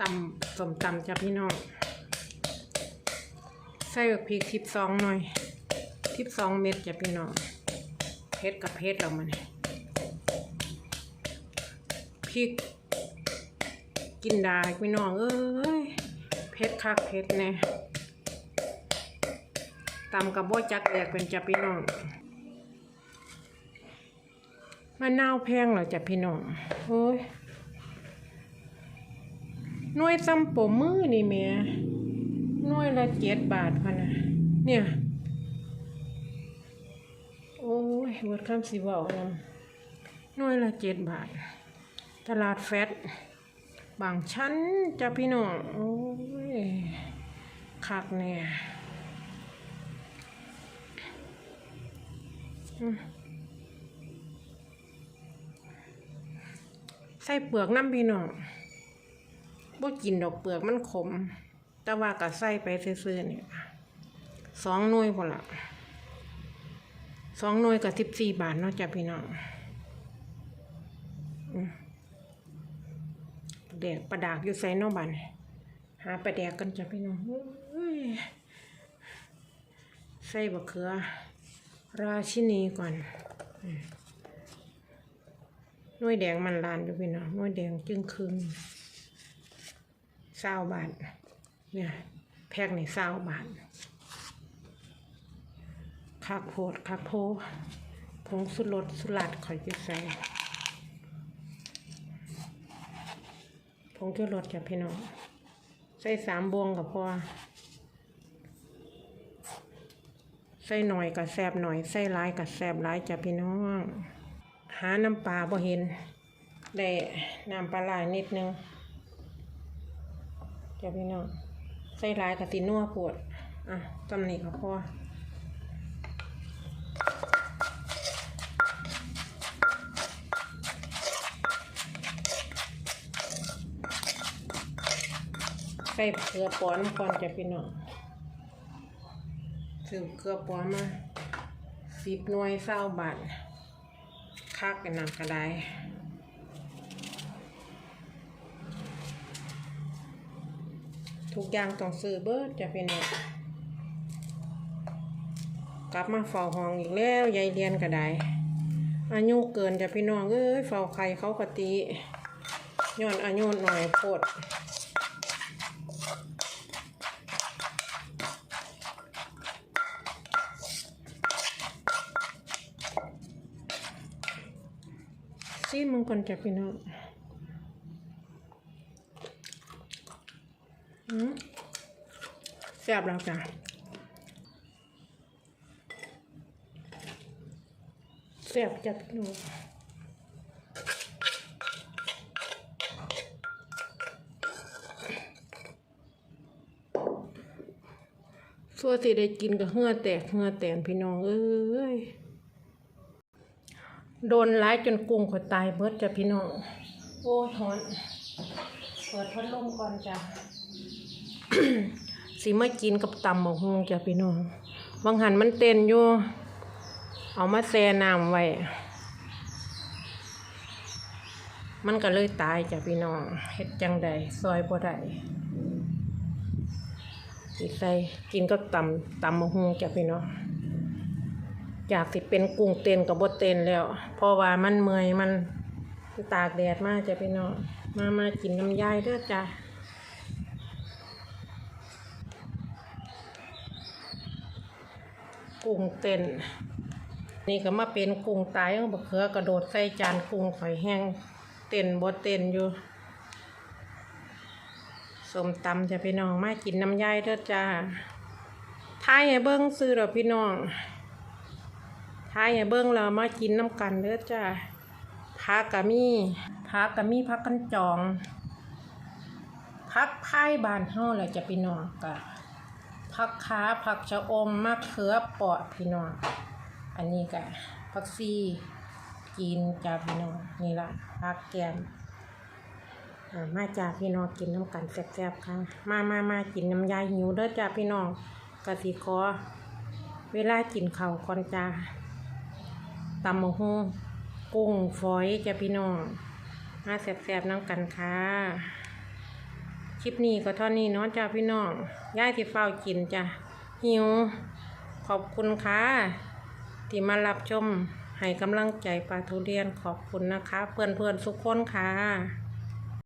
ตำสมตำจ้ะพี่น้อง ใส่แบักพริกทิพสองหน่อยทิพสองเม็ดจ้ะพี่น้องเพชรกับเพชรเรามันพริก กินได้พี่น้องเอ้ยเพชรคักเพชรแน่ตำกับโบจักแดกเป็นจ้ะพี่น้องมะนาวแพงเหรอจ้ะพี่น้องโอ้ย หน่วยซ้ำปมมือนี่แม่หน่วยละเจ็ดบาทพะนะเนี่ย โอ้ยวัดคำสิเว้านำหน่วยละเจ็ดบาท ตลาดแฟตบางชั้นจะพี่น้อง โอ้ยคักเนี่ยใส่เปลือกน้ำพี่น้อง บ่กินดอกเปลือกมันขม แต่ว่าก็ใส่ไปซื่อๆนี่ล่ะสองหน่วยพอละสองหน่วยกับสิบสี่บาทเนาะจ้ะพี่น้องแดกประดากอยู่ใส่เนอบันหาประแดกกันจ้ะพี่น้องเฮ้ยใส่บะเขือ ราชินีก่อนหน่วยแดงมันลานอยู่พี่น้องหน่วยแดงจึงคืน ศร้าบาทเนี่ยแพ็กในเศร้าบาทคักโพดคักโพผงสุรสสุลัดข่อยจะใส่ผงชูรสจ้ะพี่น้อง ใส่สามบวงกับพอใส่หน่อยกับแซบหน่อย ใส่หลายกับแซบหลายจ้ะพี่น้อง หาน้ำปลาบ่เห็น ได้น้ำปลาไหลายนิดนึง จ้ะพี่น้องใส่ลายกับตีนัวปวดอะตำหนิก็พอใส่เกลือป้อนก่อนจ้ะพี่น้องซื้อเกลือป้อนมาสิบหน่วยเศร้าบาทคักกันนำกระได ทุกอย่างต้องซื้อเบิดจะเป็นองกลับมาเฝ้าห้องอีกแล้วยายเรียนก็ได้อายุเกินจะพี่น้องเอ้ยเฝ้าใครเขากติย้อนอายุหน่อยโพดซีมึงก่อนจะพี่น้อง อืม แซ่บแล้วจ้ะแซ่บจัดหนูส่วนที่ได้กินก็เหื่อแตกเหื่อแตนพี่น้องเอ้ยโดนร้ายจนกุ้งขาตายเบิดจ้ะพี่น้อง โอ้ยหอน เปิดพัดลมก่อนจ้ะ สิมากินกับตำหมกฮงจ้ะพี่น้องบางหันมันเต้นอยู่ เอามาแช่น้ำไว้ มันก็เลยตายจ้ะพี่น้องเฮ็ดจังใดซอยบ่ได้สิใส่กินกับตำตำหมกฮงจ้ะพี่น้องจากสิเป็นกุ้งเต้นกับบ่เต้นแล้วเพราะว่ามันเมื่อยมันตากแดดมากจ้ะพี่น้องมามากินน้ำยายเด้อจ้ะ กุ้งเต้น นี่ก็มาเป็นกุ้งตายเอาบะเขือกระโดดใส่จานกุ้งข่อยแห้งเต้นบ่เต้นอยู่สมตำจะพี่น้องมากินน้ำยายเด้อจ้าท้ายให้เบิ้งซื้อดอพี่น้องท้ายให้เบิ้งเรามากินน้ำกันเด้อจ้าพักกะมี่พักกะมี่พักกันจองพักไพ่บานเฮาแหละจะพี่น้องกะ ผักขาผักชะอมมะเขือเปอดพี่น้อง อันนี้ก็ผักซีกินจ้าพี่น้องนี่ละผักแกมอ่มาจ้าพี่น้องกินน้ำกันแซ่บๆค่ะมามามากินน้ำยายหิวเด้อจ้าพี่น้องกะสิขอเวลากินเข้าก่อนจ้าตำมะฮุงกุ้งฝอยจ้าพี่น้องมาแซ่บๆน้ำกันค่ะ คลิปนี้ก็เท่านี้เนาะจ้าพี่น้องย่ายที่เฝ้ากินจ้ะหิว ขอบคุณค่ะที่มารับชมให้กำลังใจปลาทุเรียนขอบคุณนะคะ เพื่อนเพื่อนทุกคนค่ะ